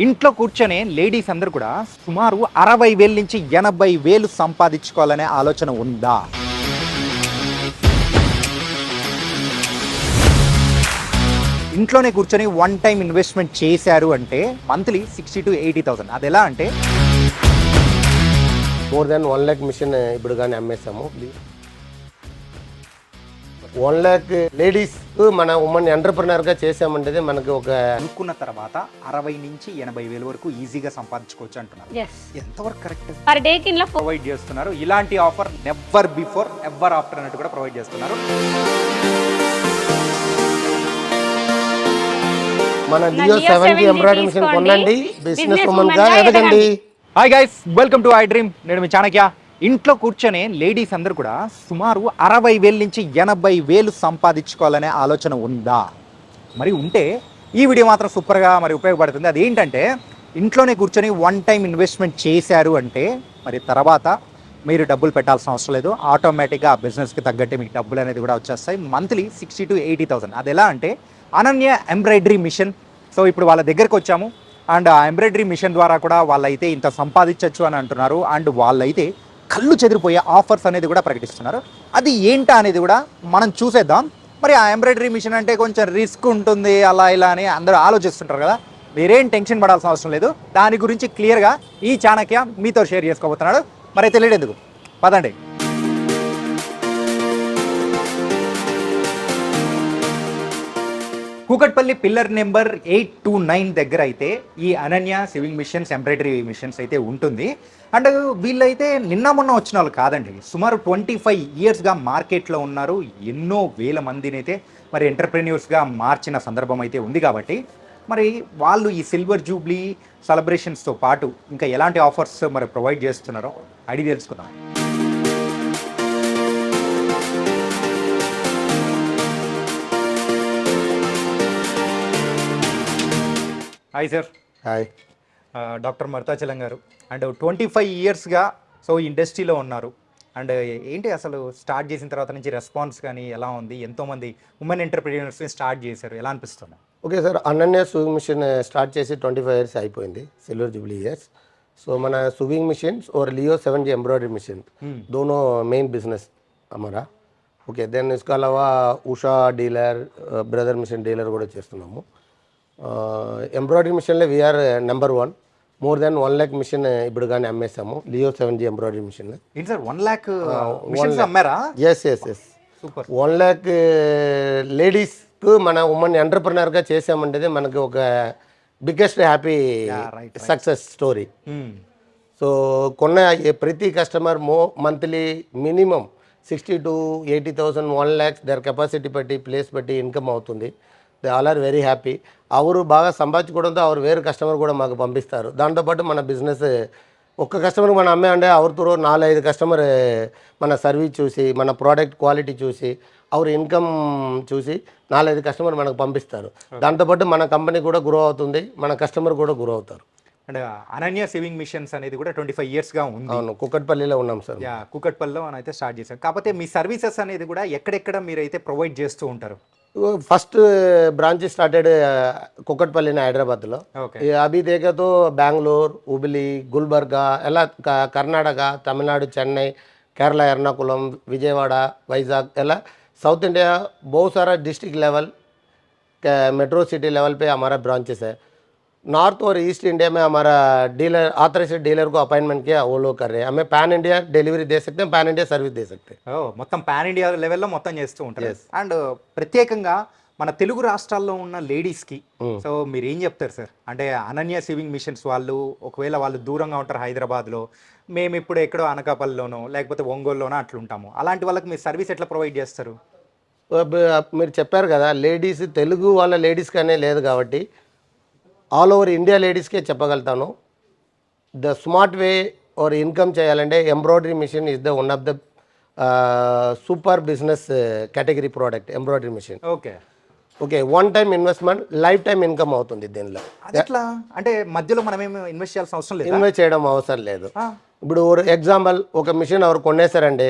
ఇంట్లో కూర్చొని లేడీస్ అందరు కూడా సుమారు అరవై వేల నుంచి ఎనభై వేలు సంపాదించుకోవాలనే ఆలోచన ఉందా? ఇంట్లోనే కూర్చొని వన్ టైం ఇన్వెస్ట్మెంట్ చేశారు అంటే monthly sixty to eighty thousand అది ఎలా అంటే? More than one lakh machine ఇప్పుడు కానీ అమ్మేసాము వన్ ల్యాక్ లేడీస్ మన ఉమెన్ ఎంటర్ప్రినర్గా చేసామంటే మనకి ఒక అనుకున్న తర్వాత అరవై నుంచి ఎనభై వేల వరకు ఈజీగా సంపాదించుకోవచ్చు అంటున్నారు. ఎంతవరకు కరెక్ట్ పర్ డే కింద ప్రొవైడ్ చేస్తున్నారు. ఇలాంటి offer never before ever after అన్నట్టు కూడా ప్రొవైడ్ చేస్తున్నారు. మన లియో కి 7 ఎంబ్రాయిడరీ మిషన్. కొనండి. బిజినెస్ ఉమెన్గా ఎదగండి. Hi guys welcome to I dream నేను మీ చాణక్య ఇంట్లో కూర్చొని లేడీస్ అందరూ కూడా సుమారు అరవై వేల నుంచి ఎనభై వేలు సంపాదించుకోవాలనే ఆలోచన ఉందా? మరి ఉంటే ఈ వీడియో మాత్రం సూపర్గా మరి ఉపయోగపడుతుంది. అదేంటంటే ఇంట్లోనే కూర్చొని వన్ టైం ఇన్వెస్ట్మెంట్ చేశారు అంటే మరి తర్వాత మీరు డబ్బులు పెట్టాల్సిన అవసరం లేదు. ఆటోమేటిక్గా ఆ బిజినెస్కి తగ్గట్టే మీకు డబ్బులు అనేది కూడా వచ్చేస్తాయి. Monthly sixty to eighty thousand అది ఎలా అంటే అనన్య ఎంబ్రాయిడరీ మిషన్ సో ఇప్పుడు వాళ్ళ దగ్గరికి వచ్చాము. అండ్ ఆ ఎంబ్రాయిడరీ మిషన్ ద్వారా కూడా వాళ్ళైతే ఇంత సంపాదించవచ్చు అని అంటున్నారు. అండ్ వాళ్ళైతే కళ్ళు చెదిరిపోయే ఆఫర్స్ అనేది కూడా ప్రకటిస్తున్నారు. అది ఏంటా అనేది కూడా మనం చూసేద్దాం. మరి ఆ ఎంబ్రాయిడరీ మిషన్ అంటే కొంచెం రిస్క్ ఉంటుంది అలా ఇలా అని అందరూ ఆలోచిస్తుంటారు కదా. మీరేం టెన్షన్ పడాల్సిన అవసరం లేదు. దాని గురించి క్లియర్గా ఈ చాణక్య మీతో షేర్ చేసుకోబోతున్నాడు. మరి అయితే పదండి. Kukatpally pillar number eight two nine దగ్గర అయితే ఈ Ananya sewing machines embroidery machines అయితే ఉంటుంది. అండ్ వీళ్ళైతే నిన్న మొన్న వచ్చిన వాళ్ళు కాదండి సుమారు ట్వంటీ ఫైవ్ ఇయర్స్గా మార్కెట్లో ఉన్నారు. ఎన్నో వేల మందిని అయితే మరి ఎంటర్ప్రెన్యూర్స్గా మార్చిన సందర్భం అయితే ఉంది కాబట్టి మరి వాళ్ళు ఈ సిల్వర్ జూబ్లీ సెలబ్రేషన్స్తో పాటు ఇంకా ఎలాంటి ఆఫర్స్ మరి ప్రొవైడ్ చేస్తున్నారో అడిగి తెలుసుకుందాం. Hi sir hi doctor Marthachalam garu. And twenty five ఇయర్స్గా సో ఇండస్ట్రీలో ఉన్నారు. అండ్ uh, ఏంటి అసలు స్టార్ట్ చేసిన తర్వాత నుంచి రెస్పాన్స్ కానీ ఎలా ఉంది? ఎంతోమంది ఉమెన్ ఎంటర్ప్రీనియర్స్ని స్టార్ట్ చేశారు. ఎలా అనిపిస్తుంది? Okay sir Ananya sewing machine start చేసి ట్వంటీ ఫైవ్ ఇయర్స్ అయిపోయింది. సిల్వర్ జూబ్లీ ఇయర్స్ సో మన sewing machines or Leo seven G embroidery machine Dono మెయిన్ బిజినెస్ అమరా ఓకే దెన్ ఇసుక అలావా Usha dealer Brother machine dealer కూడా చేస్తున్నాము. ఎంబ్రాయిడరీ మిషన్లో we're number one more than one lakh machine ఇప్పుడు కానీ అమ్మేస్తాము Leo seven G embroidery machine ఏంటి sir one lakh అమ్మారా? Yes yes yes super one lakh లేడీస్కు మన ఉమెన్ ఎంటర్ప్రినర్గా చేసామంటే మనకి ఒక biggest happy success story so కొన్న ప్రతి కస్టమర్ మో monthly minimum sixty to eighty thousand one lakhs their capacity బట్టి ప్లేస్ బట్టి ఇన్కమ్ అవుతుంది. They all are very happy hour బాగా సంపాదించుకోవడంతో అవరు వేరే కస్టమర్ కూడా మాకు పంపిస్తారు దాంతోపాటు మన బిజినెస్ ఒక్క కస్టమర్ మనం అమ్మే అంటే అవరితో నాలుగైదు కస్టమర్ మన సర్వీస్ చూసి మన ప్రోడక్ట్ క్వాలిటీ చూసి అవరు ఇన్కమ్ చూసి నాలుగైదు కస్టమర్ మనకు పంపిస్తారు దాంతోపాటు మన కంపెనీ కూడా గ్రో అవుతుంది మన కస్టమర్ కూడా గ్రో అవుతారు అండ్ అనన్య సివింగ్ మిషన్స్ అనేది కూడా ట్వంటీ ఫైవ్ ఇయర్స్గా ఉంది అవును కుక్కట్పల్లిలో ఉన్నాం సార్. కుకట్పల్లిలో మనం అయితే స్టార్ట్ చేశాం. కాకపోతే మీ సర్వీసెస్ అనేది కూడా ఎక్కడెక్కడ మీరైతే ప్రొవైడ్ చేస్తూ ఉంటారు? ఫస్ట్ బ్రాంచ్ స్టార్టెడ్ కుక్కట్పల్లిని హైదరాబాద్లో. అభిదేగతో బెంగళూరు హుబిలి గుల్బర్గా ఎలా కర్ణాటక తమిళనాడు చెన్నై కేరళ ఎర్నాకుళం విజయవాడ వైజాగ్ ఎలా సౌత్ ఇండియా బహుసారా డిస్టిక్ లెవెల్ మెట్రో సిటీ లెవెల్పై అమారా బ్రాంచెస్ नॉर्थ और ईस्ट इंडिया में हमारा डीलर ऑथराइज्ड डीलर को अपॉइंटमेंट किया वो लोग कर रहे हैं हमें पैन इंडिया डिलीवरी दे सकते हैं पैन इंडिया सर्विस दे सकते हैं ఓ మొత్తం పాన్ ఇండియా లెవెల్లో మొత్తం చేస్తూ ఉంటారు అండ్ ప్రత్యేకంగా మన తెలుగు రాష్ట్రాల్లో ఉన్న లేడీస్కి సో మీరు ఏం చెప్తారు సార్ అంటే అనన్య సివింగ్ మిషన్స్ వాళ్ళు ఒకవేళ వాళ్ళు దూరంగా ఉంటారు హైదరాబాద్లో మేము ఇప్పుడు ఎక్కడో అనకాపల్లిలోనో లేకపోతే ఒంగోలులోనో అట్లుంటాము అలాంటి వాళ్ళకి మీరు సర్వీస్ ఎట్లా ప్రొవైడ్ చేస్తారు అబ్బ- మీరు చెప్పారు కదా లేడీస్ తెలుగు వాళ్ళ లేడీస్కనే లేదు కాబట్టి ఆల్ ఓవర్ ఇండియా లేడీస్కే చెప్పగలుగుతాను. The smart way or income చేయాలంటే embroidery machine is the one of the super business category product embroidery machine. Okay. Okay one time investment life time income అవుతుంది దీనిలో. ఎట్లా? అంటే మధ్యలో మనం ఏమి ఇన్వెస్ట్ చేయాల్సిన అవసరం లేదు? ఇన్వెస్ట్ చేయడం అవసరం లేదు. ఇప్పుడు ఒక ఎగ్జాంపుల్ ఒక మిషన్ ఎవరు కొనేసారంటే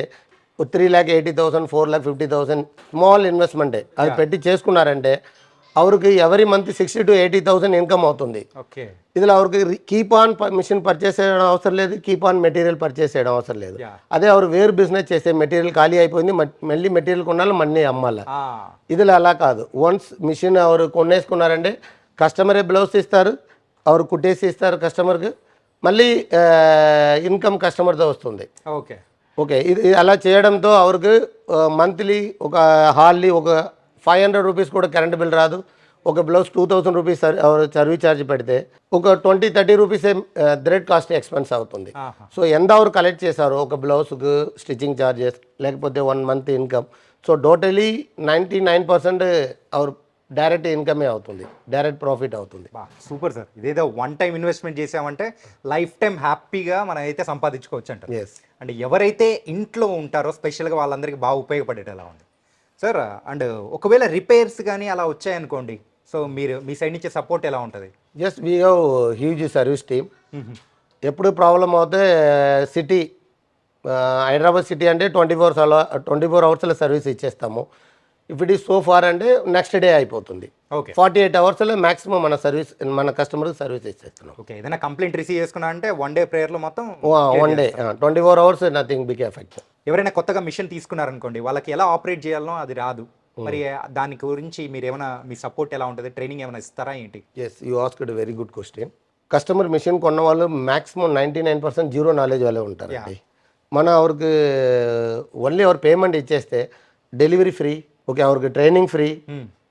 three lakh eighty thousand four lakh fifty thousand small ఇన్వెస్ట్మెంటే. అది పెట్టి చేసుకున్నారంటే அவருக்கு ఎవరి month sixty to eighty thousand income అవుతుంది ఓకే అవరికి కీప్ ఆన్ మిషన్ పర్చేస్ చేయడం అవసరం లేదు కీప్ ఆన్ మెటీరియల్ పర్చేస్ చేయడం అవసరం లేదు అదే అవరు వేరు బిజినెస్ చేసే మెటీరియల్ ఖాళీ అయిపోయింది మళ్ళీ మెటీరియల్ కొనాలి మళ్ళీ అమ్మాలి ఇదిలో అలా కాదు వన్స్ మిషన్ అవరు కొనేసుకున్నారంటే కస్టమరే బ్లౌజ్ ఇస్తారు అవరు కుట్టేసి ఇస్తారు కస్టమర్కి మళ్ళీ ఇన్కమ్ కస్టమర్తో వస్తుంది ఓకే ఓకే ఇది అలా చేయడంతో అవరికి మంత్లీ ఒక హార్లీ ఒక ఫైవ్ హండ్రెడ్ రూపీస్ కూడా కరెంట్ బిల్ రాదు. ఒక blouse two thousand rupees service charge పెడితే ఒక twenty thirty rupees thread cost expense అవుతుంది. సో ఎంత అవర్ కలెక్ట్ చేశారు ఒక బ్లౌజ్కు స్టిచ్చింగ్ ఛార్జెస్ లేకపోతే one month income. So totally ninety nine percent hour direct ఇన్కమే అవుతుంది. డైరెక్ట్ ప్రాఫిట్ అవుతుంది. Super sir. ఇదేదో వన్ టైం ఇన్వెస్ట్మెంట్ చేసామంటే లైఫ్ టైం హ్యాపీగా మనం అయితే సంపాదించుకోవచ్చు అంట అండ్ ఎవరైతే ఇంట్లో ఉంటారో స్పెషల్గా వాళ్ళందరికీ బాగా ఉపయోగపడేటలా ఉంది. సార్ అండ్ ఒకవేళ రిపేర్స్ కానీ అలా వచ్చాయనుకోండి సో మీరు మీ సైడ్ నుంచి సపోర్ట్ ఎలా ఉంటుంది? Just we have huge service team ఎప్పుడు ప్రాబ్లం అవుతే సిటీ హైదరాబాద్ సిటీ అంటే ట్వంటీ ఫోర్ అలా ట్వంటీ ఫోర్ అవర్స్లో సర్వీస్ ఇచ్చేస్తాము. If it is so far అంటే నెక్స్ట్ డే అయిపోతుంది. ఓకే ఫార్టీ ఎయిట్ అవర్స్లో మ్యాక్సిమం మన సర్వీస్ మన కస్టమర్కి సర్వీస్ ఇచ్చేస్తున్నాం. ఓకే ఏదైనా కంప్లైంట్ రిసీవ్ చేసుకున్నా అంటే వన్ డే ప్రేయర్లో మొత్తం one day twenty four hours nothing big effect ఎవరైనా కొత్తగా మిషన్ తీసుకున్నారనుకోండి వాళ్ళకి ఎలా ఆపరేట్ చేయాలనో అది రాదు. మరి దాని గురించి మీరు ఏమైనా మీ సపోర్ట్ ఎలా ఉంటుంది? ట్రైనింగ్ ఏమైనా ఇస్తారా ఏంటి? Yes you asked very good question customer machine కొన్న వాళ్ళు maximum ninety nine percent zero knowledge వాళ్ళే ఉంటారు మన అవరికి ఓన్లీ అవర్ పేమెంట్ ఇచ్చేస్తే డెలివరీ ఫ్రీ ఓకే అవరికి training free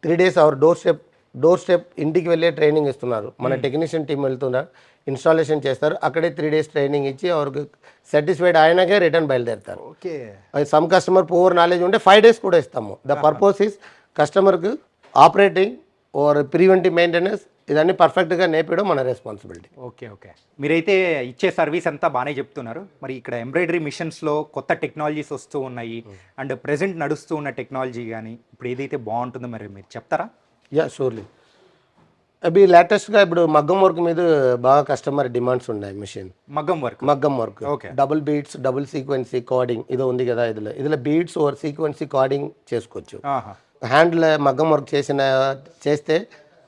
three days hour door step door step ఇంటికి వెళ్ళే ట్రైనింగ్ ఇస్తున్నారు. మన టెక్నీషియన్ టీం వెళ్తున్నారు ఇన్స్టాలేషన్ చేస్తారు. అక్కడే త్రీ డేస్ ట్రైనింగ్ ఇచ్చి వారికి సాటిస్ఫైడ్ అయినాకే రిటర్న్ బయలుదేరుతారు. Okay. Some customer poor knowledge ఉంటే ఫైవ్ డేస్ కూడా ఇస్తాము. ద పర్పస్ ఇస్ కస్టమర్కి ఆపరేటింగ్ ఓర్ ప్రివెంటివ్ మెయింటెనెన్స్ ఇదన్నీ పర్ఫెక్ట్గా నేర్పడం మన రెస్పాన్సిబిలిటీ ఓకే ఓకే. మీరైతే ఇచ్చే సర్వీస్ అంతా బాగానే చెప్తున్నారు. మరి ఇక్కడ ఎంబ్రాయిడరీ మిషన్స్లో కొత్త టెక్నాలజీస్ వస్తూ ఉన్నాయి. Hmm. అండ్ ప్రజెంట్ నడుస్తూ ఉన్న టెక్నాలజీ కానీ ఇప్పుడు ఏదైతే బాగుంటుందో మరి మీరు చెప్తారా? యా షూర్లీ అవి లేటెస్ట్గా ఇప్పుడు మగ్గం వర్క్ మీద బాగా కస్టమర్ డిమాండ్స్ ఉన్నాయి మిషన్ మగ్గం వర్క్ మగ్గం work Okay. Double beats double sequins cording ఇది ఉంది కదా ఇదిలో. ఇదిలో బీట్స్ ఓర్ సీక్వెన్సీ కార్డింగ్ చేసుకోవచ్చు. హ్యాండ్లో మగ్గం వర్క్ చేసిన చేస్తే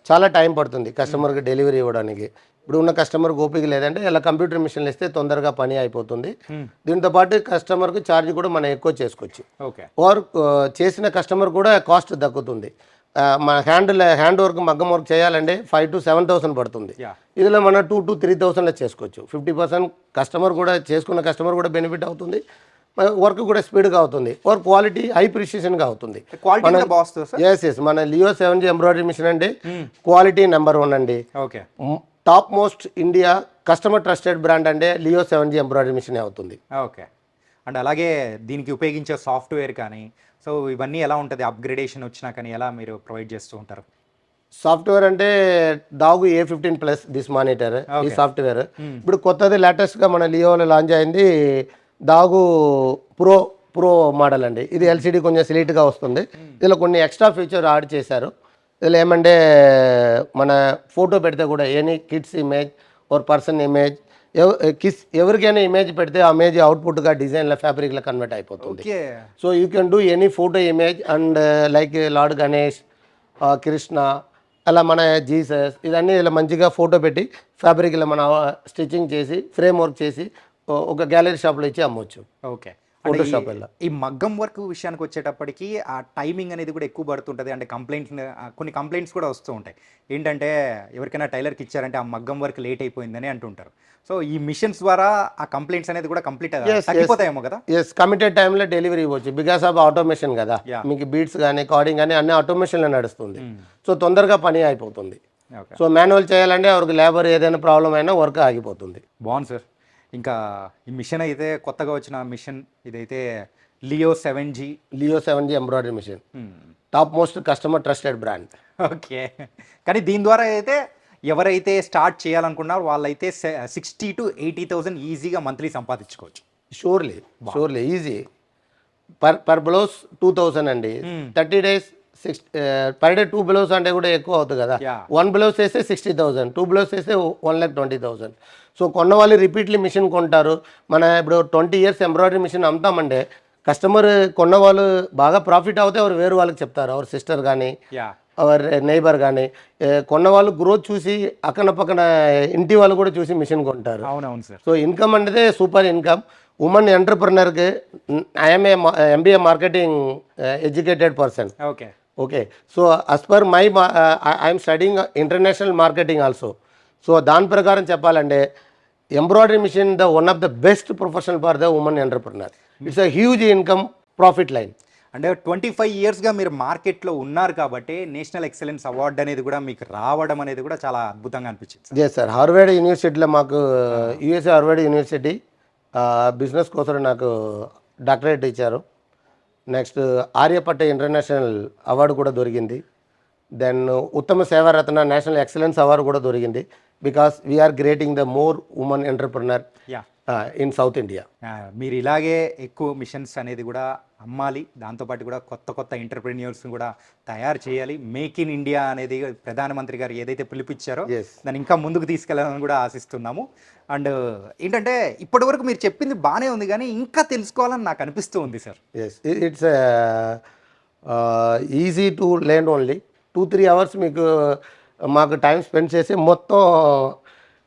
చాలా టైం పడుతుంది కస్టమర్కి డెలివరీ ఇవ్వడానికి. ఇప్పుడు ఉన్న కస్టమర్ ఓపిక లేదంటే ఇలా కంప్యూటర్ మిషన్లు ఇస్తే తొందరగా పని అయిపోతుంది. దీంతో పాటు కస్టమర్కి ఛార్జ్ కూడా మనం ఎక్కువ చేసుకోవచ్చు. ఓకే. ఓర్ చేసిన కస్టమర్ కూడా కాస్ట్ దక్కుతుంది ఆ, మన హ్యాండ్ హ్యాండ్ వర్క్ మగ్గం వర్క్ చేయాలంటే ఫైవ్ టు సెవెన్ థౌసండ్ పడుతుంది. ఇదిలో మన టూ టు త్రీ థౌసండ్లో చేసుకోవచ్చు. ఫిఫ్టీ పర్సెంట్ కస్టమర్ కూడా చేసుకున్న కస్టమర్ కూడా బెనిఫిట్ అవుతుంది. వర్క్ కూడా స్పీడ్గా అవుతుంది. ఓర్ క్వాలిటీ హై ప్రిసిషన్గా అవుతుంది. ఎస్ ఎస్ మన Leo seven G embroidery machine అంటే క్వాలిటీ నెంబర్ వన్ అండి. Okay. Top most India customer trusted brand అంటే Leo seven G embroidery machine అవుతుంది. ఓకే. అండ్ అలాగే దీనికి ఉపయోగించే సాఫ్ట్వేర్ కానీ సో ఇవన్నీ ఎలా ఉంటుంది? అప్గ్రేడేషన్ వచ్చినా కానీ ఎలా మీరు ప్రొవైడ్ చేస్తూ ఉంటారు? సాఫ్ట్వేర్ అంటే దాగు A fifteen plus this monitor ఈ సాఫ్ట్వేర్. ఇప్పుడు కొత్తది లేటెస్ట్గా మన లియోలో లాంచ్ అయింది దాగు ప్రో ప్రో మోడల్ అండి. ఇది ఎల్సిడి కొంచెం సిలీట్గా వస్తుంది. ఇందులో కొన్ని ఎక్స్ట్రా ఫీచర్ యాడ్ చేశారు. ఇందులో ఏమంటే మన ఫోటో పెడితే కూడా any kids image or person image kiss ఎవరికైనా ఇమేజ్ పెడితే ఆ ఇమేజ్ అవుట్పుట్గా డిజైన్ల ఫ్యాబ్రిక్లో కన్వర్ట్ అయిపోతుంది. So you can do any photo image and like Lord Ganesh Krishna అలా మన జీసస్ ఇదన్నీ ఇలా మంచిగా ఫోటో పెట్టి ఫ్యాబ్రిక్ ఇలా మన స్టిచ్చింగ్ చేసి ఫ్రేమ్ వర్క్ చేసి ఓ- ఒక గ్యాలరీ షాప్లో ఇచ్చి అమ్మొచ్చు. ఓకే. ఎలా? ఈ మగ్గం వర్క్ విషయానికి వచ్చేటప్పటికి ఆ టైమింగ్ అనేది కూడా ఎక్కువ పడుతుంటుంది. అంటే కంప్లైంట్స్ కొన్ని కంప్లైంట్స్ కూడా వస్తూ ఉంటాయి. ఏంటంటే ఎవరికైనా టైలర్కి ఇచ్చారంటే ఆ మగ్గం వర్క్ లేట్ అయిపోయిందని అంటుంటారు. సో ఈ మిషన్స్ ద్వారా ఆ కంప్లైంట్స్ అనేది కూడా కంప్లీట్. తగ్గిపోతాయేమో కదా? ఎస్ కమిటెడ్ టైంలో డెలివరీ ఇవ్వచ్చు బికాస్ ఆఫ్ ఆటోమేషన్ కదా. మీకు బీట్స్ కానీ కార్డింగ్ కానీ అన్ని ఆటోమేషన్లో నడుస్తుంది. సో తొందరగా పని అయిపోతుంది. సో మాన్యువల్ చేయాలంటే ఎవరికి లేబర్ ఏదైనా ప్రాబ్లం అయినా వర్క్ ఆగిపోతుంది. బాగుంది సార్ ఇంకా ఈ మిషన్ అయితే కొత్తగా వచ్చిన మిషన్ ఇదైతే Leo seven G Leo seven G embroidery machine top most customer trusted brand okay కానీ దీని ద్వారా అయితే ఎవరైతే స్టార్ట్ చేయాలనుకున్నారో వాళ్ళైతే సిక్స్టీ టు ఎయిటీ థౌసండ్ ఈజీగా మంత్లీ సంపాదించుకోవచ్చు. Surely surely easy per per blouse two thousand అండి. Thirty days six per day two blouse అంటే కూడా ఎక్కువ అవుతుంది కదా. వన్ బ్లౌజ్ వేస్తే సిక్స్టీ థౌసండ్ టూ బ్లౌజ్ వేస్తే one lakh twenty thousand so కొన్న వాళ్ళు రిపీట్లీ మిషన్ కొంటారు. మన ఇప్పుడు ట్వంటీ ఇయర్స్ ఎంబ్రాయిడరీ మిషన్ అమ్ముతామంటే కస్టమర్ కొన్న వాళ్ళు బాగా ప్రాఫిట్ అవుతే ఎవరు వేరే వాళ్ళకి చెప్తారు. ఎవరు సిస్టర్ కానీ అవర్ నైబర్ కానీ కొన్న వాళ్ళు గ్రోత్ చూసి అక్కన పక్కన ఇంటి వాళ్ళు కూడా చూసి మిషన్ కొంటారు. అవునవును సార్. సో ఇన్కమ్ అనేది super income women ఎంటర్ప్రినర్కి I'm a MBA marketing educated person okay okay so as per my I'm studying international marketing also so దాని ప్రకారం చెప్పాలంటే embroidery machine the one of the best professional for the women entrepreneur it's a huge income profit line అంటే twenty five ఇయర్స్గా మీరు మార్కెట్లో ఉన్నారు కాబట్టి national excellence award అనేది కూడా మీకు రావడం అనేది కూడా చాలా అద్భుతంగా అనిపించింది ఎస్ సార్ హార్వర్డ్ యూనివర్సిటీలో మాకు యుఎస్ఏ హార్వర్డ్ యూనివర్సిటీ బిజినెస్ కోసం నాకు డాక్టరేట్ ఇచ్చారు. నెక్స్ట్ ఆర్యపట్ట ఇంటర్నేషనల్ అవార్డు కూడా దొరికింది. దెన్ ఉత్తమ సేవారత్న నేషనల్ ఎక్సలెన్స్ అవార్డు కూడా దొరికింది. Because we're creating the more women entrepreneur yeah in South India మీరు ఇలాగే ఎక్కువ మిషన్స్ అనేది కూడా అమ్మాలి. దాంతోపాటు కూడా కొత్త కొత్త ఎంటర్ప్రెన్యూర్స్ని కూడా తయారు చేయాలి. మేక్ ఇన్ ఇండియా అనేది ప్రధానమంత్రి గారు ఏదైతే పిలిపించారో. దాన్ని ఇంకా ముందుకు తీసుకెళ్ళాలని కూడా ఆశిస్తున్నాము. అండ్ ఏంటంటే ఇప్పటి వరకు మీరు చెప్పింది బాగానే ఉంది కానీ ఇంకా తెలుసుకోవాలని నాకు అనిపిస్తూ ఉంది sir. Yes it's easy to learn only two three hours మీకు మాకు టైం స్పెండ్ చేసి మొత్తం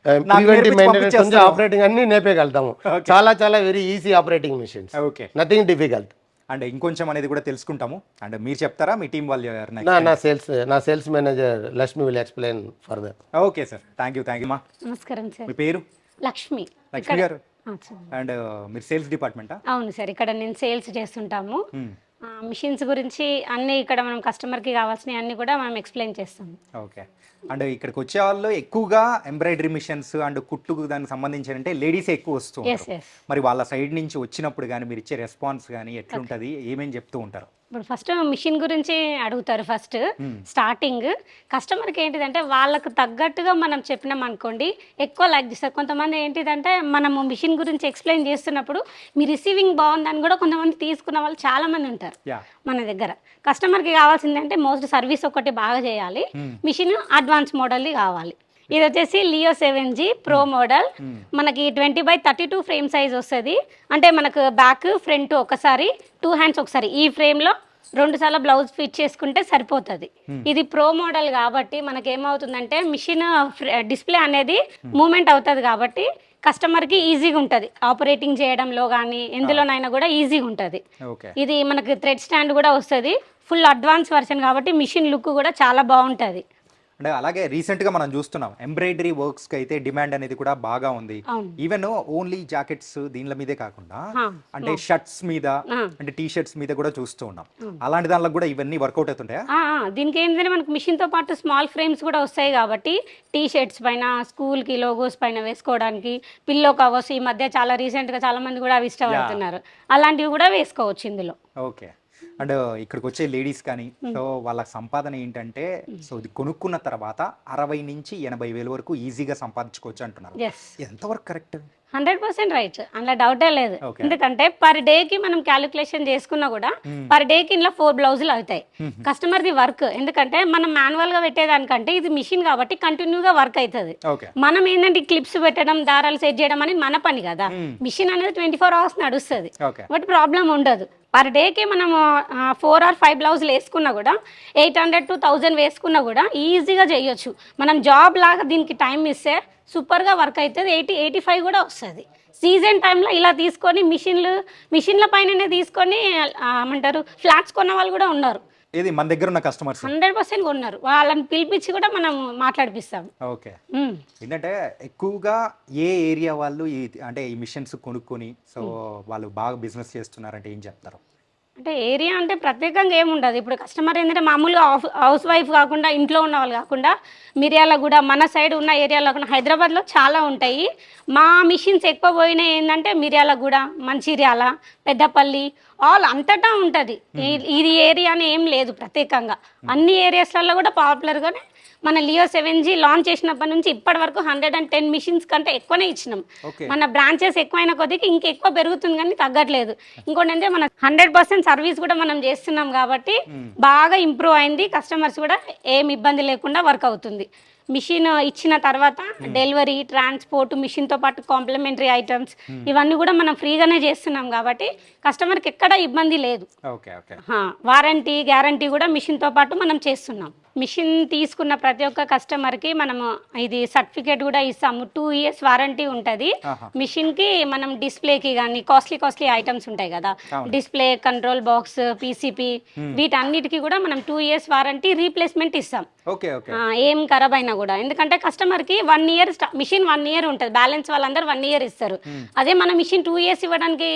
ప్రివెంటివ్ మెయింటెనెన్స్ నుంచి. ఆపరేటింగ్ అన్ని నేర్పేయగలుగుతాము. చాలా చాలా very easy operating machines okay. Nothing difficult and ఇంకొంచెం అనేది కూడా తెలుసుకుంటాము. అండ్ మీరు చెప్తారా? మీ టీం వాళ్ళు నా నా సేల్స్ నా sales manager Lakshmi will explain further okay sir thank you thank you మా నమస్కారం సార్ మీ పేరు? లక్ష్మి. లక్ష్మి గారు. అండ్ మీరు సేల్స్ డిపార్ట్మెంటా అవును సార్ ఇక్కడ నేను సేల్స్ చేస్తుంటాము. ఆ, మిషన్స్ గురించి అన్ని ఇక్కడ మనం కస్టమర్కి కావాల్సినవి అన్ని కూడా మనం ఎక్స్ప్లెయిన్ చేస్తాము ఓకే. అండ్ ఇక్కడికి వచ్చే వాళ్ళు ఎక్కువగా ఎంబ్రాయిడరీ మిషన్స్ అండ్ కుట్టుకు దానికి సంబంధించి అంటే లేడీస్ ఎక్కువ వస్తూ మరి వాళ్ళ సైడ్ నుంచి వచ్చినప్పుడు కానీ మీరు ఇచ్చే రెస్పాన్స్ కానీ ఎట్లుంటది? ఏమేమి చెప్తూ ఉంటారు? ఇప్పుడు ఫస్ట్ మిషన్ గురించి అడుగుతారు ఫస్ట్ స్టార్టింగ్ కస్టమర్కి ఏంటిదంటే వాళ్ళకు తగ్గట్టుగా మనం చెప్పినాం అనుకోండి ఎక్కువ లైక్ చేస్తారు. కొంతమంది ఏంటిదంటే మనము మిషన్ గురించి ఎక్స్ప్లెయిన్ చేస్తున్నప్పుడు మీ రిసీవింగ్ బాగుందని కూడా కొంతమంది తీసుకున్న వాళ్ళు చాలా మంది ఉంటారు మన దగ్గర. కస్టమర్కి కావాల్సిందంటే మోస్ట్ సర్వీస్ ఒకటి బాగా చేయాలి. మిషన్ అడ్వాన్స్ మోడల్ది కావాలి. ఇది వచ్చేసి Leo seven G pro model మనకి twenty by thirty two frame size వస్తుంది. అంటే మనకు బ్యాక్ ఫ్రంట్ ఒకసారి టూ హ్యాండ్స్ ఒకసారి. ఈ ఫ్రేమ్లో రెండు సార్లు బ్లౌజ్ ఫిట్ చేసుకుంటే సరిపోతుంది. ఇది ప్రో మోడల్ కాబట్టి మనకి ఏమవుతుందంటే మిషన్ డిస్ప్లే అనేది మూమెంట్ అవుతుంది కాబట్టి కస్టమర్కి ఈజీగా ఉంటుంది. ఆపరేటింగ్ చేయడంలో కానీ ఎందులోనైనా కూడా ఈజీగా ఉంటుంది. ఇది మనకి థ్రెడ్ స్టాండ్ కూడా వస్తుంది. ఫుల్ అడ్వాన్స్ వర్షన్ కాబట్టి మిషన్ లుక్ కూడా చాలా బాగుంటుంది. అంటే అలాగే రీసెంట్గా మనం చూస్తున్నాం ఎంబ్రాయిడరీ వర్క్స్కి అయితే డిమాండ్ అనేది కూడా బాగా ఉంది. ఈవెన్ ఓన్లీ జాకెట్స్ దీనిల మీదే కాకుండా అంటే షర్ట్స్ మీద అంటే టీ షర్ట్స్ మీద కూడా చూస్తూ ఉన్నాం. అలాంటి దానిలో కూడా ఇవన్నీ వర్కౌట్ అవుతుంటాయా? దీనికి ఏంటంటే మనకు మిషన్తో పాటు స్మాల్ ఫ్రేమ్స్ కూడా వస్తాయి కాబట్టి టీ షర్ట్స్ పైన స్కూల్కి లోగోస్ పైన వేసుకోవడానికి పిల్లో కవర్స్ ఈ మధ్య చాలా రీసెంట్గా చాలా మంది కూడా అవి ఇష్టపడుతున్నారు. అలాంటివి కూడా వేసుకోవచ్చు ఇందులో. ఓకే అండ్ ఇక్కడికి వచ్చే లేడీస్ కానీ సో వాళ్ళ సంపాదన ఏంటంటే సో ఇది కొనుక్కున్న తర్వాత అరవై నుంచి ఎనభై వేల వరకు ఈజీగా సంపాదించుకోవచ్చు అంటున్నారు. ఎంతవరకు కరెక్ట్? Hundred percent right. అందులో డౌటే లేదు. ఎందుకంటే పర్ డేకి మనం క్యాలిక్యులేషన్ చేసుకున్నా కూడా పర్ డేకి ఇంట్లో ఫోర్ బ్లౌజులు అవుతాయి. కస్టమర్ది వర్క్. ఎందుకంటే మనం మాన్యువల్గా పెట్టేదానికంటే ఇది మిషన్ కాబట్టి కంటిన్యూగా వర్క్ అవుతుంది. మనం ఏంటంటే క్లిప్స్ పెట్టడం దారాలు సెట్ చేయడం అనేది మన పని కదా. మిషన్ అనేది ట్వంటీ ఫోర్ అవర్స్ నడుస్తుంది. బట్ ప్రాబ్లం ఉండదు. పర్ డేకి మనము ఫోర్ ఆర్ ఫైవ్ బ్లౌజులు వేసుకున్నా కూడా ఎయిట్ హండ్రెడ్ టు థౌజండ్ వేసుకున్నా కూడా ఈజీగా చేయొచ్చు. మనం జాబ్ లాగా దీనికి టైం ఇస్తే సూపర్గా వర్క్ అవుతుంది ఎయిటీ ఎయిటీ ఫైవ్ కూడా వస్తుంది. సీజన్ టైంలో ఇలా తీసుకొని మిషన్లు మిషన్ల పైననే తీసుకొని ఏమంటారు ఫ్లాట్స్ కొన్న వాళ్ళు కూడా ఉన్నారు. ఇది మన దగ్గర ఉన్న కస్టమర్స్ హండ్రెడ్ పర్సెంట్ ఉన్నారు వాళ్ళని పిలిపించి కూడా మనం మాట్లాడిపిస్తాం. ఓకే. ఏంటంటే ఎక్కువగా ఏ ఏరియా వాళ్ళు ఈ అంటే ఈ మిషన్స్ కొనుక్కొని సో వాళ్ళు బాగా బిజినెస్ చేస్తున్నారంటే ఏం చెప్తారు? అంటే ఏరియా అంటే ప్రత్యేకంగా ఏముండదు ఇప్పుడు కస్టమర్ ఏంటంటే మామూలుగా హౌస్ వైఫ్ కాకుండా ఇంట్లో ఉన్న వాళ్ళు కాకుండా మిర్యాల కూడా మన సైడ్ ఉన్న ఏరియాలో కాకుండా హైదరాబాద్లో చాలా ఉంటాయి. మా మిషన్స్ ఎక్కువ పోయినాయి ఏంటంటే మిర్యాలగూడ మంచిర్యాల పెద్దపల్లి ఆల్ అంతటా ఉంటుంది. ఇది ఏరియా అని ఏం లేదు ప్రత్యేకంగా. అన్ని ఏరియాస్లలో కూడా పాపులర్గానే మన లియో సెవెన్ జీ లాంచ్ చేసినప్పటి నుంచి ఇప్పటి వరకు హండ్రెడ్ అండ్ టెన్ మిషన్స్ కంటే ఎక్కువనే ఇచ్చినాం. మన బ్రాంచెస్ ఎక్కువైన కొద్దికి ఇంకెక్కువ పెరుగుతుంది కానీ తగ్గట్లేదు. ఇంకోటి అంటే మన హండ్రెడ్ పర్సెంట్ సర్వీస్ కూడా మనం చేస్తున్నాం కాబట్టి బాగా ఇంప్రూవ్ అయింది. కస్టమర్స్ కూడా ఏం ఇబ్బంది లేకుండా వర్క్ అవుతుంది. మిషన్ ఇచ్చిన తర్వాత డెలివరీ ట్రాన్స్పోర్ట్ మిషన్తో పాటు కాంప్లిమెంటరీ ఐటమ్స్ ఇవన్నీ కూడా మనం ఫ్రీగానే చేస్తున్నాం కాబట్టి కస్టమర్కి ఎక్కడ ఇబ్బంది లేదు. వారంటీ గ్యారంటీ కూడా మిషన్తో పాటు మనం చేస్తున్నాం. మిషన్ తీసుకున్న ప్రతి ఒక్క కస్టమర్కి మనము ఇది సర్టిఫికేట్ కూడా ఇస్తాము. టూ ఇయర్స్ వారంటీ ఉంటుంది. మిషన్కి మనం డిస్ప్లేకి కానీ కాస్ట్లీ కాస్ట్లీ ఐటమ్స్ ఉంటాయి కదా. డిస్ప్లే కంట్రోల్ బాక్స్ పీసీపీ వీటన్నిటికీ కూడా మనం టూ ఇయర్స్ వారంటీ రీప్లేస్మెంట్ ఇస్తాం. ఏం ఖరాబ్ అయినా కూడా. ఎందుకంటే కస్టమర్కి one year machine one year ఉంటుంది. బ్యాలెన్స్ వాళ్ళందరూ వన్ ఇయర్ ఇస్తారు. అదే మన మిషన్ టూ ఇయర్స్ ఇవ్వడానికి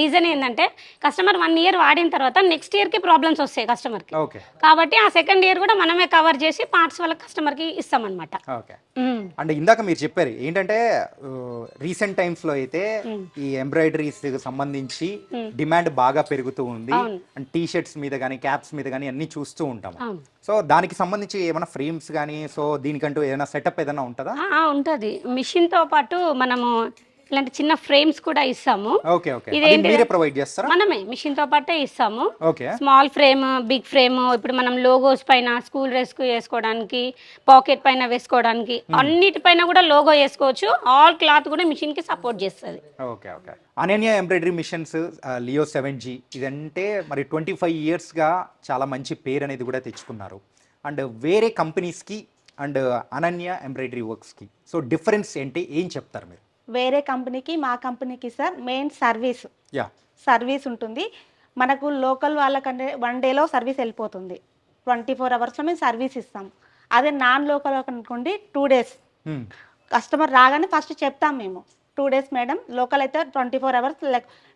రీజన్ ఏంటంటే కస్టమర్ వన్ ఇయర్ వాడిన తర్వాత నెక్స్ట్ ఇయర్కి ప్రాబ్లమ్స్ వస్తాయి కస్టమర్కి. కాబట్టి ఆ సెకండ్ ఇయర్ కూడా మనమే కవర్ చేసి పార్ట్స్ వాళ్ళ కస్టమర్కి ఇస్తామన్నమాట. ఓకే. అంటే ఇందాక మీరు చెప్పారు ఏంటంటే రీసెంట్ టైమ్స్లో అయితే ఈ ఎంబ్రాయిడరీస్ సంబంధించి డిమాండ్ బాగా పెరుగుతూ ఉంది. అండ్ టీ షర్ట్స్ మీద కానీ క్యాప్స్ మీద కానీ అన్ని చూస్తూ ఉంటాం. సో దానికి సంబంధించి ఏమైనా ఫ్రేమ్స్ కానీ సో దీనికంటూ ఏదైనా సెటప్ ఏదైనా ఉంటుందా? ఉంటుంది. మిషన్తో పాటు మనము ఇలాంటి చిన్న ఫ్రేమ్స్ కూడా ఇస్తాము. Okay okay. అది ఇదేంటి- ప్రొవైడ్ చేస్తారా? మనమే మిషన్తో పాటే ఇస్తాము. Okay. Small frame big frame ఇప్పుడు మనం లోగోస్ పైన స్కూల్ డ్రెస్ వేసుకోవడానికి పాకెట్ పైన వేసుకోవడానికి అన్నిటిపైన కూడా లోగో వేసుకోవచ్చు. ఆల్ క్లాత్ కూడా మిషన్కి సపోర్ట్ చేస్తుంది. Okay okay. Ananya embroidery machines Leo seven G ఇదంటే మరి ట్వంటీ ఫైవ్ ఇయర్స్గా చాలా మంచి పేరు అనేది కూడా తెచ్చుకున్నారు. అండ్ వేరే కంపెనీస్కి అండ్ అనన్య ఎంబ్రాయిడరీ వర్క్స్కి. సో డిఫరెన్స్ ఏంటి? ఏం చెప్తారు మీరు? వేరే కంపెనీకి మా కంపెనీకి సార్ మెయిన్ సర్వీస్. సర్వీస్ ఉంటుంది. మనకు లోకల్ వాళ్ళకంటే వన్ డేలో సర్వీస్ వెళ్ళిపోతుంది. ట్వంటీ ఫోర్ అవర్స్లో మేము సర్వీస్ ఇస్తాం. అదే నాన్ లోకల్ అనుకోండి టూ డేస్. కస్టమర్ రాగానే ఫస్ట్ చెప్తాం మేము. టూ డేస్ మేడం లోకల్ అయితే twenty four hours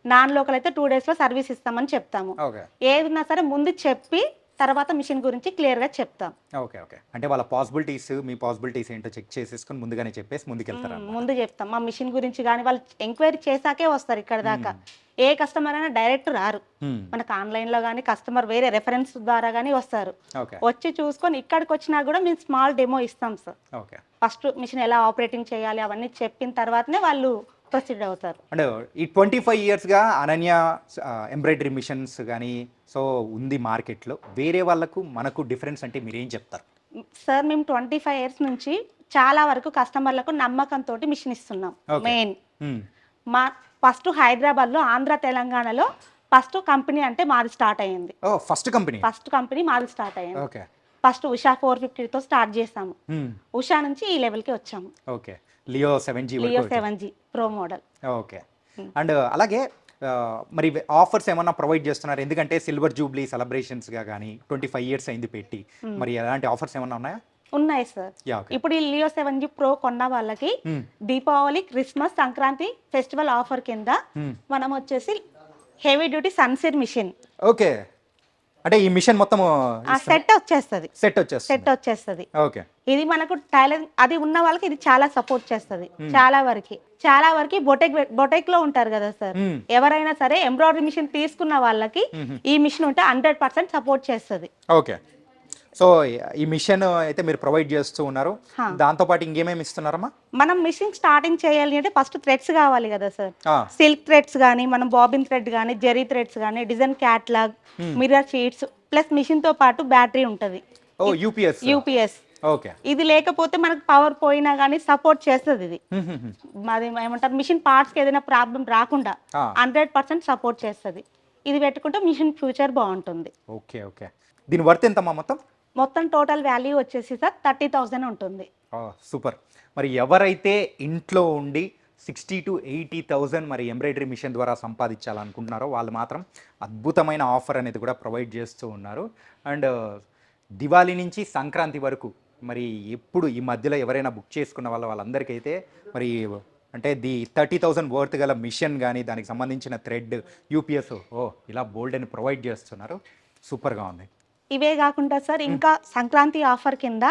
non local అయితే టూ డేస్లో సర్వీస్ ఇస్తామని చెప్తాము. ఓకే ఏది ఉన్నా సరే ముందు చెప్పి తర్వాత మిషన్ గురించి క్లియర్గా చెప్తాం. Okay okay. అంటే వాళ్ళ పాసిబిలిటీస్ మీ పాసిబిలిటీస్ ఏంటో చెక్ చేసేసుకొని ముందుగానే చెప్పేసి ముందుకెళ్తారా ముందు చెప్తాం. మా మిషన్ గురించి కానీ వాళ్ళు ఎంక్వైరీ చేశాకే వస్తారు ఇక్కడ దాకా. ఏ కస్టమర్ అయినా డైరెక్ట్ రారు. మనకు ఆన్లైన్లో కానీ కస్టమర్ వేరే రెఫరెన్స్ ద్వారా కానీ వస్తారు. ఓకే. వచ్చి చూసుకొని ఇక్కడికి వచ్చినా కూడా మేము స్మాల్ డెమో ఇస్తాం సార్. ఓకే. ఫస్ట్ మిషన్ ఎలా ఆపరేటింగ్ చేయాలి అవన్నీ చెప్పిన తర్వాతనే వాళ్ళు ప్రొసీడ్ అవుతారు. అంటే ఈ ట్వంటీ ఫైవ్ ఇయర్స్గా అనన్య ఎంబ్రాయిడరీ మిషన్స్ కానీ సో ఉంది మార్కెట్లో. వేరే వాళ్ళకు మనకు డిఫరెన్స్ అంటే మీరు ఏం చెప్తారు సార్ మేము ట్వంటీ ఫైవ్ ఇయర్స్ నుంచి చాలా వరకు కస్టమర్లకు నమ్మకంతో మిషన్ ఇస్తున్నాం. మెయిన్. మా ఫస్ట్ హైదరాబాద్లో ఆంధ్ర తెలంగాణలో ఫస్ట్ కంపెనీ అంటే మాది స్టార్ట్ అయ్యింది. Oh first company? First company మాది స్టార్ట్ అయ్యింది. ఫస్ట్ ఉషా ఫోర్ ఫిఫ్టీతో స్టార్ట్ చేసాము. ఉషా నుంచి ఈ లెవెల్కి వచ్చాము. Okay. Leo seven G Leo seven G pro model okay and అలాగే ఆ, మరి ఆఫర్స్ ఏమన్నా ప్రొవైడ్ చేస్తున్నారు? ఎందుకంటే సిల్వర్ జూబ్లీ సెలబ్రేషన్స్గా కానీ ట్వంటీ ఫైవ్ ఇయర్స్ అయింది పెట్టి. మరి ఎలాంటి ఆఫర్స్ ఏమన్నా ఉన్నాయా? ఉన్నాయి సార్ ఇప్పుడు ఈ లియో సెవెన్ జీ ప్రో కొన్న వాళ్ళకి Hmm. Deepavali Christmas Sankranti festival offer కింద Hmm. మనం వచ్చేసి heavy duty sunset machine okay అంటే ఈ మిషన్ మొత్తం సెట్ వచ్చేస్తుంది. సెట్ వచ్చేస్తుంది. సెట్ వచ్చేస్తుంది. ఓకే. ఇది మనకు టైలర్ అది ఉన్న వాళ్ళకి ఇది చాలా సపోర్ట్ చేస్తుంది. చాలా వరకు. చాలా వరకు బొటెక్ బొటెక్లో ఉంటారు కదా సార్. ఎవరైనా సరే ఎంబ్రాయిడరీ మిషన్ తీసుకున్న వాళ్ళకి ఈ మిషన్ ఉంటే హండ్రెడ్ పర్సెంట్ సపోర్ట్ చేస్తుంది. ఓకే. సో ఈ మిషన్ అయితే మీరు ప్రొవైడ్ చేస్తూ ఉన్నారు. హా. దాంతోపాటు ఇంకేమేమి ఇస్తున్నారమ్మా? మనం మిషన్ స్టార్టింగ్ చేయాలి అంటే ఫస్ట్ థ్రెడ్స్ కావాలి కదా సార్. సిల్క్ థ్రెడ్స్ కానీ మనం బాబిన్ థ్రెడ్ కానీ జెరీ థ్రెడ్స్ కానీ design catalogue mirror sheets plus మిషన్తో పాటు బ్యాటరీ ఉంటుంది. యూపీఎస్. యూపీఎస్. ఓకే. ఇది లేకపోతే మనకు పవర్ పోయినా కానీ సపోర్ట్ చేస్తుంది ఇది. మాది ఏమంటారు? మిషన్ పార్ట్స్కి ఏదైనా ప్రాబ్లం రాకుండా. హండ్రెడ్ పర్సెంట్ సపోర్ట్ చేస్తుంది. ఇది పెట్టుకుంటే మిషన్ ఫ్యూచర్ బాగుంటుంది. Okay okay. దీని వర్త్ ఎంతమ్మా మొత్తం? మొత్తం టోటల్ వాల్యూ వచ్చేసి సార్ థర్టీ థౌజండ్ ఉంటుంది. సూపర్. మరి ఎవరైతే ఇంట్లో ఉండి సిక్స్టీ టు ఎయిటీ థౌజండ్ మరి ఎంబ్రాయిడరీ మిషన్ ద్వారా సంపాదించాలనుకుంటున్నారో వాళ్ళు మాత్రం అద్భుతమైన ఆఫర్ అనేది కూడా ప్రొవైడ్ చేస్తూ ఉన్నారు. అండ్ దివాళీ నుంచి సంక్రాంతి వరకు మరి ఎప్పుడు ఈ మధ్యలో ఎవరైనా బుక్ చేసుకున్న వాళ్ళ వాళ్ళందరికైతే మరి అంటే ది థర్టీ థౌజండ్ వర్త్ గల మిషన్ కానీ దానికి సంబంధించిన థ్రెడ్ యూపీఎస్ ఓ ఇలా బోల్డ్ అని ప్రొవైడ్ చేస్తున్నారు. సూపర్గా ఉంది. ఇవే కాకుండా సార్ ఇంకా సంక్రాంతి ఆఫర్ కింద.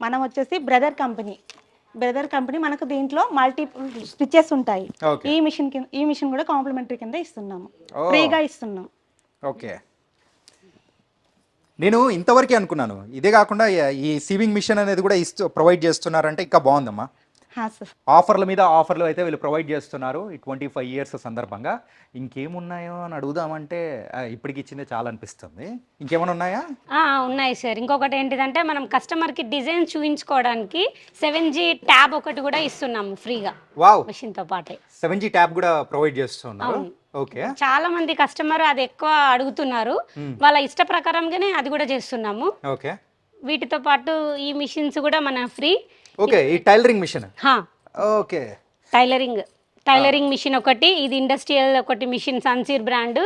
మనం వచ్చేసి బ్రదర్ కంపెనీ. బ్రదర్ కంపెనీ మనకు దీంట్లో మల్టిపుల్ స్టిచెస్ ఉంటాయి. ఈ మిషన్ కింద ఈ మిషన్ కూడా కాంప్లిమెంటరీ కింద ఇస్తున్నాము. ఫ్రీగా ఇస్తున్నాం. ఓకే. నేను ఇంతవరకే అనుకున్నాను. ఇదే కాకుండా ఈ- సీవింగ్ మిషన్ అనేది కూడా ఇస్తూ ప్రొవైడ్ చేస్తున్నారంటే ఇంకా బాగుందమ్మా. ఆఫర్ల మీద ఆఫర్లు అయితే వీళ్ళు ప్రొవైడ్ చేస్తున్నారు ఈ ట్వంటీ ఫైవ్ ఇయర్స్ సందర్భంగా. ఇంకేమున్నాయో అని అడుగుదామంటే ఇప్పటికి ఇచ్చిందే చాలా అనిపిస్తుంది. ఇంకేమైనా ఉన్నాయా? ఆ, ఉన్నాయి సార్. ఇంకొకటి ఏంటిదంటే మనం కస్టమర్కి డిజైన్ చూపించుకోవడానికి సెవెన్ జీ ట్యాబ్ ఒకటి కూడా ఇస్తున్నాము ఫ్రీగా. వావ్! మిషన్తో పాటే. సెవెన్ జీ ట్యాబ్ కూడా ప్రొవైడ్ చేస్తున్నారు. ఓకే. చాలా మంది కస్టమర్ అది ఎక్కువ అడుగుతున్నారు. వాళ్ళ ఇష్ట ప్రకారంగానే అది కూడా చేస్తున్నాము. ఓకే. వీటితో పాటు ఈ మిషన్స్ కూడా మన ఫ్రీ. ఓకే ఈ tailoring machine. Okay. Tailoring tailoring machine ఒకటి ఇది ఇండస్ట్రియల్ ఒకటి మిషన్ సన్సీర్ బ్రాండ్.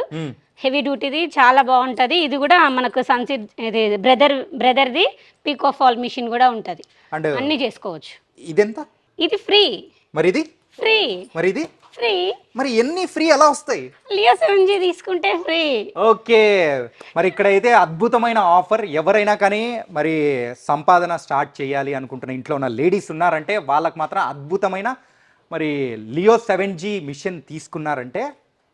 హెవీ డ్యూటీది చాలా బాగుంటది. ఇది కూడా మనకు సన్సీర్ ఇది బ్రదర్ బ్రదర్ది పీకో ఫాల్ మిషన్ కూడా ఉంటది. అన్ని చేసుకోవచ్చు. ఇదెంత? ఇది ఫ్రీ. మరి ఇది ఫ్రీ. మరి ఇది ఫ్రీ. మరి ఎన్ని ఫ్రీ ఎలా వస్తాయి? లియో సెవెన్ జీ తీసుకుంటే ఫ్రీ. ఓకే. మరి ఇక్కడైతే అద్భుతమైన ఆఫర్. ఎవరైనా కానీ మరి సంపాదన స్టార్ట్ చేయాలి అనుకుంటున్న ఇంట్లో ఉన్న లేడీస్ ఉన్నారంటే వాళ్ళకి మాత్రం అద్భుతమైన మరి లియో సెవెన్ జీ మిషన్ తీసుకున్నారంటే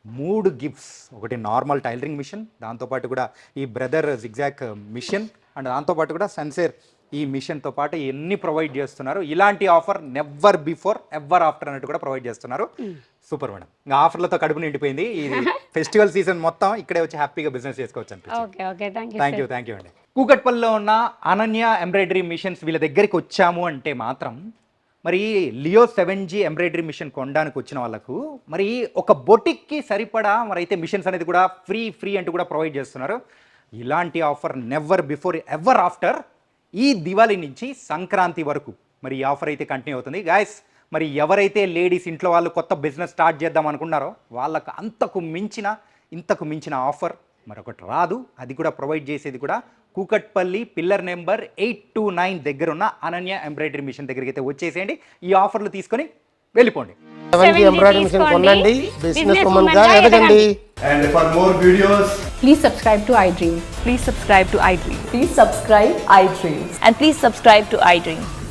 మూడు గిఫ్ట్స్. ఒకటి నార్మల్ టైలరింగ్ మిషన్ దాంతోపాటు కూడా ఈ బ్రదర్ జిగ్జాక్ మిషన్ అండ్ దాంతోపాటు కూడా సన్సేర్ ఈ మిషన్తో పాటు ఎన్ని ప్రొవైడ్ చేస్తున్నారు. ఇలాంటి offer never before ever after అన్నట్టు కూడా ప్రొవైడ్ చేస్తున్నారు. Super madam. ఇంకా ఆఫర్లతో కడుపు నిండిపోయింది. ఇది ఫెస్టివల్ సీజన్ మొత్తం ఇక్కడే వచ్చి హ్యాపీగా బిజినెస్ చేసుకోవచ్చు అనిపిస్తుంది okay thank you thank you అండి. కూకట్పల్లిలో ఉన్న అనన్య ఎంబ్రాయిడరీ మిషన్స్ వీళ్ళ దగ్గరికి వచ్చాము అంటే మాత్రం మరి Leo seven G embroidery machine కొనడానికి వచ్చిన వాళ్ళకు మరి ఒక బొటిక్కి సరిపడా మరి అయితే మిషన్స్ అనేది కూడా ఫ్రీ ఫ్రీ అంటూ కూడా ప్రొవైడ్ చేస్తున్నారు. ఇలాంటి offer never before ever after ఈ దివాళీ నుంచి సంక్రాంతి వరకు మరి ఈ ఆఫర్ అయితే కంటిన్యూ అవుతుంది. గాయస్ మరి ఎవరైతే లేడీస్ ఇంట్లో వాళ్ళు కొత్త బిజినెస్ స్టార్ట్ చేద్దాం అనుకున్నారో వాళ్ళకు అంతకు మించిన ఇంతకు మించిన ఆఫర్ మరొకటి రాదు అది కూడా ప్రొవైడ్ చేసేది కూడా Kukatpally pillar number eight two nine దగ్గర ఉన్న అనన్య ఎంబ్రాయిడరీ మిషన్ దగ్గరికి అయితే వచ్చేసేయండి ఈ ఆఫర్లు తీసుకొని వెళ్ళిపోండి seven G 7G embroidery machine. కొనండి Business బిజినెస్ ఎదగండి ఎదగండి. And for more videos, Please subscribe to iDream. Please subscribe to iDream. Please subscribe iDream. And please subscribe to iDream.